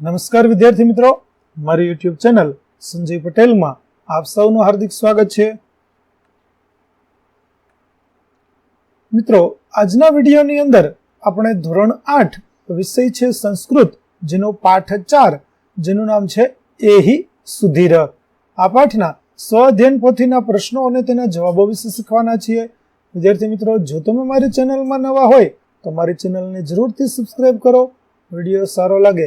નમસ્કાર વિદ્યાર્થી મિત્રો. મારી યુટ્યુબ ચેનલ સંજય પટેલમાં આપ સૌનું હાર્દિક સ્વાગત છે. મિત્રો, આજના વિડીયોની અંદર આપણે ધોરણ આઠ વિષય છે સંસ્કૃત, જેનો પાઠ ચાર, જેનું નામ છે એહી સુધીર. આ પાઠના સ્વ અધ્યયન પોથીના પ્રશ્નો અને તેના જવાબો વિશે શીખવાના છીએ. વિદ્યાર્થી મિત્રો, જો તમે મારી ચેનલમાં નવા હોય, તો મારી ચેનલને જરૂરથી સબસ્ક્રાઇબ કરો. વીડિયો સારો લાગે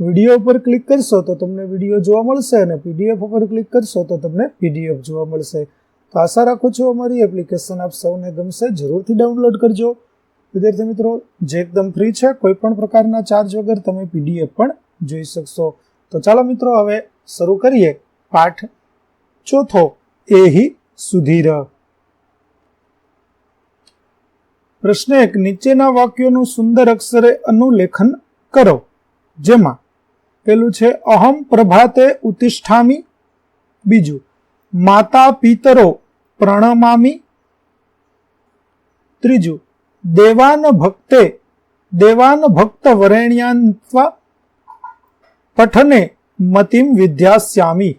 વીડિયો ઉપર ક્લિક કરશો તો તમને વીડિયો જોવા મળશે અને પીડીએફ ઉપર ક્લિક કરશો તો તમને પીડીએફ જોવા મળશે. તો આશા રાખું છું અમારી એપ્લિકેશન આપ સૌને ગમશે. જરૂરથી ડાઉનલોડ કરજો. વિદ્યાર્થી મિત્રો, જે એકદમ ફ્રી છે કોઈ પણ પ્રકારના ચાર્જ વગર તમે પીડીએફ પણ જોઈ શકશો. તો ચાલો મિત્રો, હવે શરૂ કરીએ પાઠ ચોથો એહી સુધીર. પ્રશ્ન એક, નીચેના વાક્યોનું સુંદર અક્ષરે અનુલેખન કરો, જેમાં પેલું છે, અહમ પ્રભાતે ઉતિષ્ઠામી. બીજું, માતા પિતરો પ્રણમામી. ત્રીજું, દેવાન ભક્તે, દેવાન ભક્ત વરેણ્યાન્વા પઠને મતિમ વિદ્યાસ્યામી.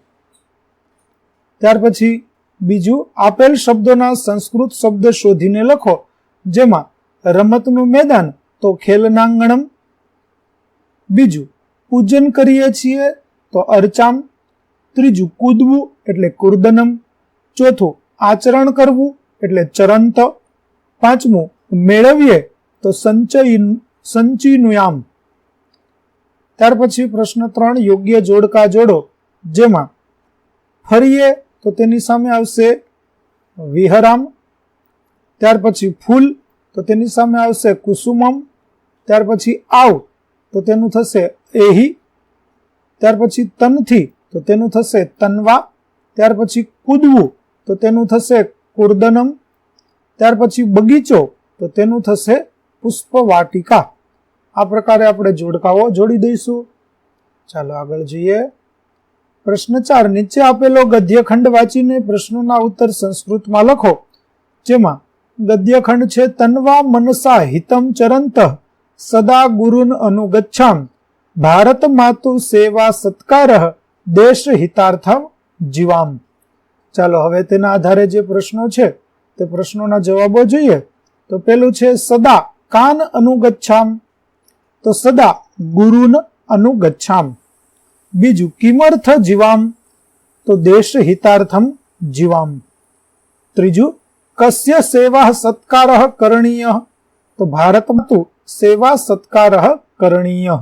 ત્યાર પછી બીજું, આપેલ શબ્દોના સંસ્કૃત શબ્દ શોધીને લખો, જેમાં રમતનું મેદાન તો ખેલનાંગણમ. બીજું પૂજન કરીએ છીએ તો અર્ચામ ત્રીજું કૂદવું એટલે કુર્દનમ, ચોથું આચરણ કરવું એટલે ચરંત, પાંચમું મેળવીએ તો સંચય, સંચિનુયામ. ત્યાર પછી પ્રશ્ન ત્રણ, યોગ્ય જોડકા જોડો, જેમાં ફરીએ તો તેની સામે આવશે વિહરામ, ત્યાર પછી ફૂલ તો તેની સામે આવશે કુસુમમ, ત્યાર પછી આવ તો તેનું થશે એહી, ત્યાર પછી તનથી, તો તેનું થશે તનવા, ત્યાર પછી કૂદવું, તો તેનું થશે કુર્દનમ, ત્યાર પછી બગીચો, તો તેનું થશે પુષ્પવાટિકા. આ પ્રકારે આપણે જોડકાઓ જોડી દઈશું. ચાલો આગળ જઈએ. પ્રશ્ન ચાર, નીચે આપેલો ગદ્યખંડ વાંચીને પ્રશ્નોના ઉત્તર સંસ્કૃતમાં લખો. જેમાં, ગદ્યખંડ છે તન્વા મનસા હિતમ ચરંત. સદા ગુરુન અનુગચ્છામ. ભારત માતુ સેવા સત્કાર દેશ હિતાર્થમ જીવામ. ચાલો, હવે તેના આધારે જે પ્રશ્નો છે, તે પ્રશ્નોના જવાબો જોઈએ. તો પેલું છે, સદા કાન અનુગચ્છામ. તો સદા ગુરુન અનુગચ્છામ. બીજું, કિમર્થ જીવામ. તો દેશ હિતાર્થમ જીવામ. ત્રીજું, કસ્ય સેવા સત્કાર કરણીય. તો ભારતમાં માતુ સેવા સત્કાર કરણીય.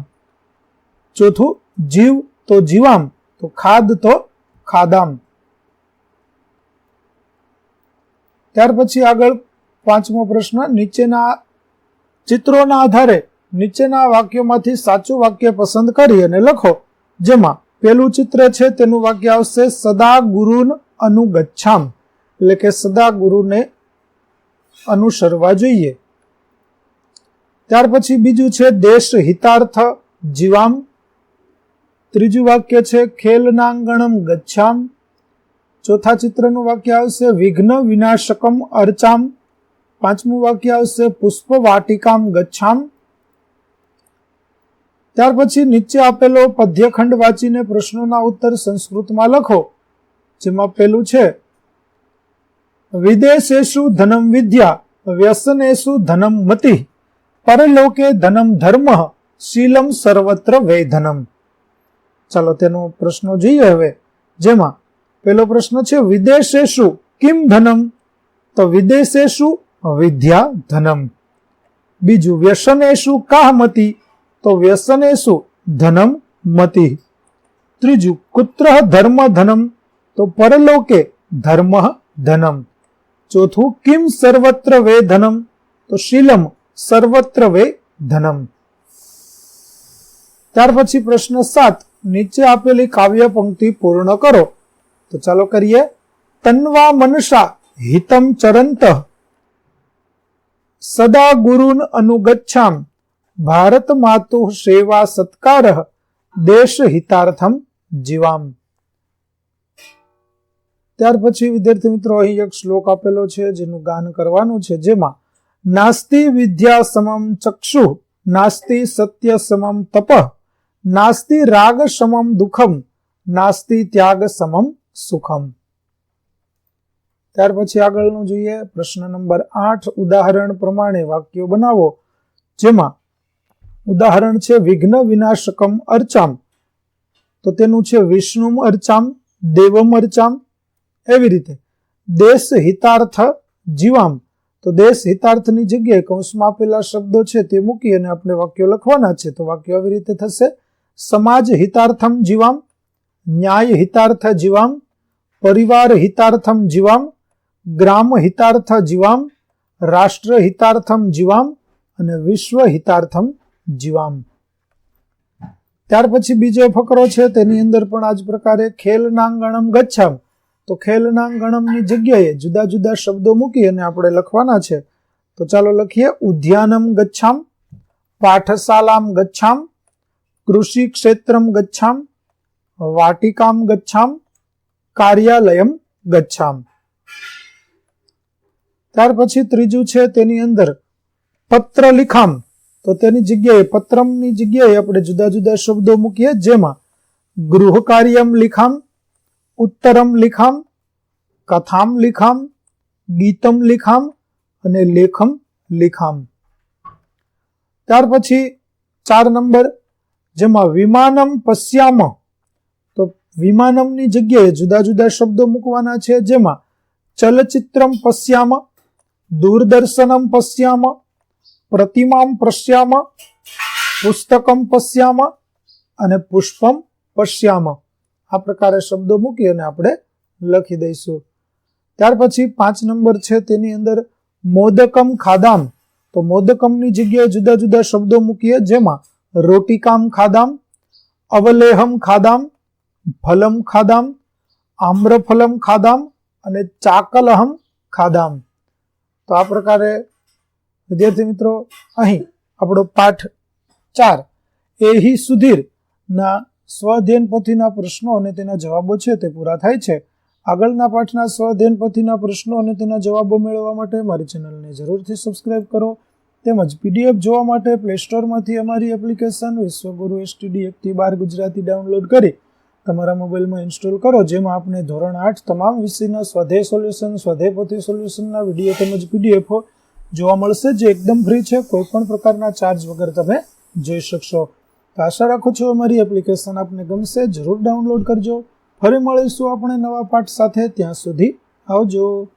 ચોથું, જીવ તો જીવામ, તો ખાદ તો ખાદામ. ત્યાર પછી આગળ પાંચમો પ્રશ્ન, નીચેના ચિત્રોના આધારે નીચેના વાક્યોમાંથી સાચું વાક્ય પસંદ કરી અને લખો, જેમાં પેલું ચિત્ર છે, તેનું વાક્ય આવશે, સદા ગુરુન અનુગચ્છામ. એટલે કે સદા ગુરુને અનુસરવા જોઈએ. ત્યાર પછી બીજું છે દેશ હિતાર્થ જીવામ. ત્રીજું વાક્ય છે ખેલનાંગણમ ગચ્છામ. ચોથા ચિત્રનું વાક્ય આવશે વિઘ્ન વિનાશકમ અર્ચામ. પાંચમું વાક્ય આવશે પુષ્પ વાટિકામ ગચ્છામ. ત્યાર પછી નીચે આપેલો પદ્યખંડ વાંચીને પ્રશ્નોના ઉત્તર સંસ્કૃતમાં લખો, જેમાં પેલું છે વિદેશેશુ ધનમ વિદ્યા વ્યસનેશુ ધનમ મતિ. પરલોકે ધનમ ધર્મ શીલમ સર્વત્ર વૈધનમ. ચાલો તેનો પ્રશ્નો જોઈએ હવે. જેમાં પેલો પ્રશ્ન છે, વિદેશેશુ કિમ ધનમ? તો વિદેશેશુ વિદ્યા ધનમ. બીજું, વ્યસનેશુ કાહ મતિ? તો વ્યસનેશુ ધનમ મતિ. ત્રીજું, કુત્ર ધર્મ ધનમ? તો પરલોકે ધર્મ ધનમ. ચોથું, કિમ સર્વત્ર વે તો શીલમ સર્વત્ર વે ધનમ. ત્યાર પછી પ્રશ્ન સાત, નીચે આપેલી કાવ્ય પંક્તિ પૂર્ણ કરો. તો ચાલો કરીએ. તન્વા મનસા હિતમ ચરંત. સદા ગુરુન અનુગચ્છામ. ભારત માતુ સેવા સત્કાર. દેશ હિતાર્થમ જીવામ. ત્યાર પછી વિદ્યાર્થી મિત્રો અહીં એક શ્લોક આપેલો છે, જેનું ગાન કરવાનું છે, જેમાં નાસ્તિ વિદ્યા સમમ ચક્ષુ, નાસ્તિ સત્ય સમમ તપ, નાસ્તિ રાગ સમમ દુઃખમ, નાસ્તિ ત્યાગ સમમ સુખમ. ત્યાર પછી આગળનું જોઈએ પ્રશ્ન નંબર આઠ, ઉદાહરણ પ્રમાણે વાક્યો બનાવો, જેમાં ઉદાહરણ છે વિઘ્ન વિનાશકમ અર્ચામ. તો તેનું છે વિષ્ણુમ અર્ચામ, દેવમ અર્ચામ. એવી રીતે દેશ હિતાર્થ જીવામ. તો દેશ હિતાર્થની જગ્યાએ કૌંસમાં આપેલા શબ્દો છે તે મૂકી અને આપણે વાક્યો લખવાના છે. તો વાક્યો આવી રીતે થશે. સમાજ હિતાર્થમ જીવામ, ન્યાય હિતાર્થ જીવામ, પરિવાર હિતાર્થમ જીવામ, ગ્રામ હિતાર્થ જીવામ, રાષ્ટ્ર હિતાર્થમ જીવામ અને વિશ્વ હિતાર્થમ જીવામ. ત્યાર પછી બીજો ફકરો છે તેની અંદર પણ આ જ પ્રકારે ખેલનાંગણમ ગચ્છામ. તો ખેલનાંગણમની જગ્યાએ જુદા જુદા શબ્દો મૂકી અને આપણે લખવાના છે. તો ચાલો લખીએ, ઉદ્યાનમ ગચ્છામ, પાઠશાલામ ગચ્છામ કૃષિ ક્ષેત્રમ ગચ્છામ, વાટિકામ ગચ્છામ, કાર્યાલયમ ગચ્છામ. ત્યાર પછી ત્રીજું છે તેની અંદર પત્ર લિખામ તો તેની જગ્યાએ, પત્રમની જગ્યાએ આપણે જુદા જુદા શબ્દો મૂકીએ, જેમાં ગૃહ કાર્યમ લિખામ ઉત્તરમ લિખામ, કથામ લિખામ, ગીતમ લિખામ અને લેખમ લિખામ. ત્યાર પછી ચાર નંબર, જેમાં વિમાનમ પશ્યામ. તો વિમાનમની જગ્યાએ જુદા જુદા શબ્દો મૂકવાના છે, જેમાં ચલચિત્રમ પશ્યામ, દૂરદર્શનમ પશ્યામ, પ્રતિમામ પશ્યામ, પુસ્તકમ પશ્યામ અને પુષ્પમ પશ્યામ. આ પ્રકારે શબ્દો મૂકી અને આપણે લખી દઈશું. ત્યાર પછી પાંચ નંબર છે તેની અંદર મોદકમ ખાદામ. તો મોદકમની જગ્યાએ જુદા જુદા શબ્દો મૂકીએ, જેમાં રોટિકામ ખાદામ, અવલેહમ ખાદામ, ફલમ ખાદામ, આમ્રફલમ ખાદામ અને ચાકલહમ ખાદામ. તો આ પ્રકારે, વિદ્યાર્થી મિત્રો, અહીં આપણો પાઠ ચાર. એહી સુધીરના સ્વઅધ્યયન પોથીના પ્રશ્નો અને તેના જવાબો છે તે પૂરા થાય છે. આગળના પાઠના સ્વઅધ્યયન પોથીના પ્રશ્નો અને તેના જવાબો મેળવવા માટે મારી ચેનલને જરૂરથી સબસ્ક્રાઇબ કરો. તેમજ પીડીએફ જોવા માટે પ્લે સ્ટોરમાંથી અમારી એપ્લિકેશન વિશ્વગુરુ એસટીડી એકથી બાર ગુજરાતી ડાઉનલોડ કરી તમારા મોબાઈલમાં ઇન્સ્ટોલ કરો. જેમાં આપણે ધોરણ આઠ તમામ વિષયના સ્વાધ્યાય સોલ્યુશન સ્વાધ્યાય પોથી સોલ્યુશનના વીડિયો તેમજ પીડીએફો જોવા મળશે. જે એકદમ ફ્રી છે. કોઈ પણ પ્રકારના ચાર્જ વગર તમે જોઈ શકશો. તો આશા રાખું છું અમારી એપ્લિકેશન આપને ગમશે. જરૂર ડાઉનલોડ કરજો. ફરી મળીશું આપણે નવા પાઠ સાથે. ત્યાં સુધી આવજો.